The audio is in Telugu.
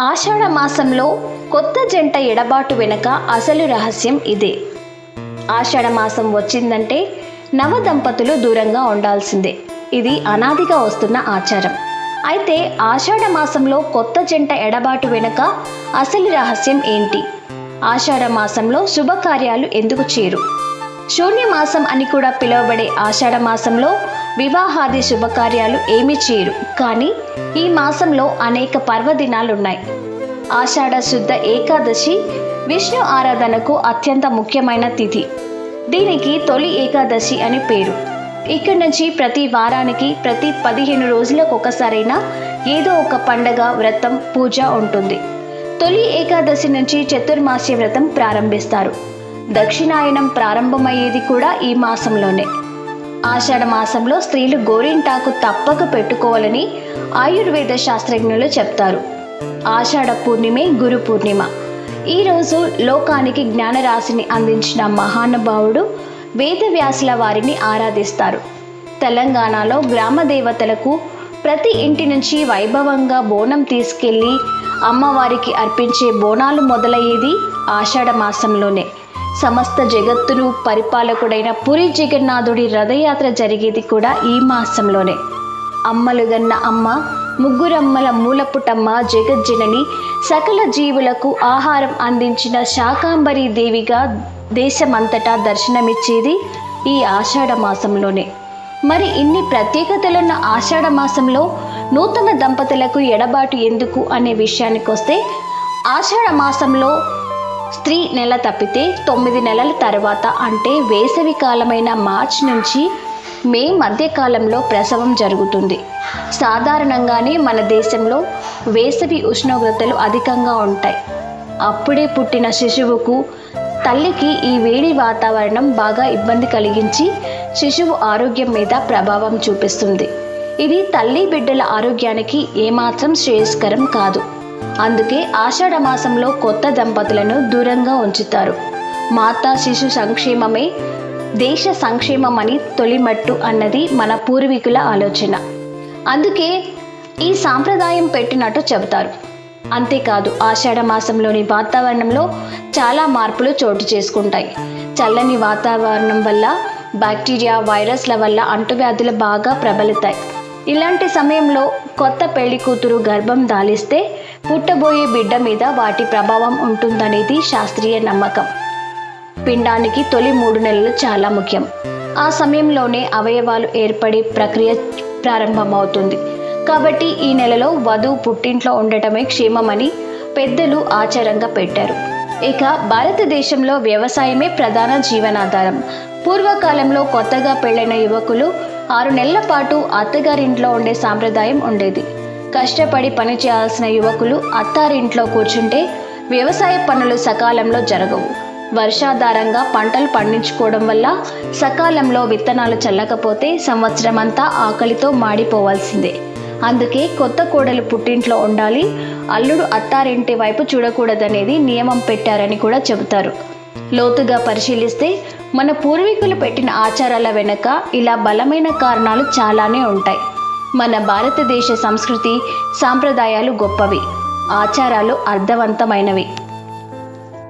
ఆషాఢ మాసంలో కొత్త జంట ఎడబాటు వెనుక అసలు రహస్యం ఇదే. ఆషాఢ మాసం వచ్చిందంటే నవ దంపతులు దూరంగా ఉండాల్సిందే. ఇది అనాదిగా వస్తున్న ఆచారం. అయితే ఆషాఢ మాసంలో కొత్త జంట ఎడబాటు వెనుక అసలు రహస్యం ఏంటి? ఆషాఢ మాసంలో శుభకార్యాలు ఎందుకు చేరు? శూన్యమాసం అని కూడా పిలువబడే ఆషాఢ మాసంలో వివాహాది శుభకార్యాలు ఏమీ చేయరు. కానీ ఈ మాసంలో అనేక పర్వదినాలున్నాయి. ఆషాఢ శుద్ధ ఏకాదశి విష్ణు ఆరాధనకు అత్యంత ముఖ్యమైన తిథి. దీనికి తొలి ఏకాదశి అని పేరు. ఇక్కడి నుంచి ప్రతి వారానికి ప్రతి పదిహేను రోజులకు ఒకసారైనా ఏదో ఒక పండగ వ్రతం పూజ ఉంటుంది. తొలి ఏకాదశి నుంచి చతుర్మాస్య వ్రతం ప్రారంభిస్తారు. దక్షిణాయనం ప్రారంభమయ్యేది కూడా ఈ మాసంలోనే. ఆషాఢ మాసంలో స్త్రీలు గోరింటాకు తప్పక పెట్టుకోవాలని ఆయుర్వేద శాస్త్రజ్ఞులు చెప్తారు. ఆషాఢ పూర్ణిమే గురు పూర్ణిమ. ఈరోజు లోకానికి జ్ఞానరాశిని అందించిన మహానుభావుడు వేదవ్యాసుల వారిని ఆరాధిస్తారు. తెలంగాణలో గ్రామ దేవతలకు ప్రతి ఇంటి నుంచి వైభవంగా బోనం తీసుకెళ్ళి అమ్మవారికి అర్పించే బోనాలు మొదలయ్యేది ఆషాఢ మాసంలోనే. సమస్త జగత్తును పరిపాలకుడైన పురి జగన్నాథుడి రథయాత్ర జరిగేది కూడా ఈ మాసంలోనే. అమ్మలుగన్న అమ్మ ముగ్గురమ్మల మూలపుటమ్మ జగజ్జనని సకల జీవులకు ఆహారం అందించిన శాకాంబరి దేవిగా దేశమంతటా దర్శనమిచ్చేది ఈ ఆషాఢ మాసంలోనే. మరి ఇన్ని ప్రత్యేకతలున్న ఆషాఢ మాసంలో నూతన దంపతులకు ఎడబాటు ఎందుకు అనే విషయానికి వస్తే ఆషాఢ మాసంలో స్త్రీ నెల తప్పితే తొమ్మిది నెలల తర్వాత అంటే వేసవి కాలమైన మార్చ్ నుంచి మే మధ్యకాలంలో ప్రసవం జరుగుతుంది. సాధారణంగానే మన దేశంలో వేసవి ఉష్ణోగ్రతలు అధికంగా ఉంటాయి. అప్పుడే పుట్టిన శిశువుకు తల్లికి ఈ వేడి వాతావరణం బాగా ఇబ్బంది కలిగించి శిశువు ఆరోగ్యం మీద ప్రభావం చూపిస్తుంది. ఇది తల్లి బిడ్డల ఆరోగ్యానికి ఏమాత్రం శ్రేయస్కరం కాదు. అందుకే ఆషాఢ మాసంలో కొత్త దంపతులను దూరంగా ఉంచుతారు. మాతా శిశు సంక్షేమమే దేశ సంక్షేమం అని తొలిమట్టు అన్నది మన పూర్వీకుల ఆలోచన. అందుకే ఈ సాంప్రదాయం పెట్టినట్టు చెబుతారు. అంతేకాదు ఆషాఢ మాసంలోని వాతావరణంలో చాలా మార్పులు చోటు చేసుకుంటాయి. చల్లని వాతావరణం వల్ల బ్యాక్టీరియా వైరస్ల వల్ల అంటువ్యాధులు బాగా ప్రబలుతాయి. ఇలాంటి సమయంలో కొత్త పెళ్ళి కూతురు గర్భం దాలిస్తే పుట్టబోయే బిడ్డ మీద వాటి ప్రభావం ఉంటుందనేది శాస్త్రీయ నమ్మకం. పిండానికి తొలి మూడు నెలలు చాలా ముఖ్యం. ఆ సమయంలోనే అవయవాలు ఏర్పడే ప్రక్రియ ప్రారంభమవుతుంది. కాబట్టి ఈ నెలలో వధువు పుట్టింట్లో ఉండటమే క్షేమమని పెద్దలు ఆచారంగా పెట్టారు. ఇక భారతదేశంలో వ్యవసాయమే ప్రధాన జీవనాధారం. పూర్వకాలంలో కొత్తగా పెళ్ళైన యువకులు ఆరు నెలల పాటు అత్తగారింట్లో ఉండే సాంప్రదాయం ఉండేది. కష్టపడి పని చేయాల్సిన యువకులు అత్తారింట్లో కూర్చుంటే వ్యవసాయ పనులు సకాలంలో జరగవు. వర్షాధారంగా పంటలు పండించుకోవడం వల్ల సకాలంలో విత్తనాలు చల్లకపోతే సంవత్సరమంతా ఆకలితో మాడిపోవాల్సిందే. అందుకే కొత్త కోడలు పుట్టింట్లో ఉండాలి అల్లుడు అత్తారింటి వైపు చూడకూడదనేది నియమం పెట్టారని కూడా చెబుతారు. లోతుగా పరిశీలిస్తే మన పూర్వీకులు పెట్టిన ఆచారాల వెనుక ఇలా బలమైన కారణాలు చాలానే ఉంటాయి. మన భారతదేశ సంస్కృతి సాంప్రదాయాలు గొప్పవి. ఆచారాలు అర్థవంతమైనవి.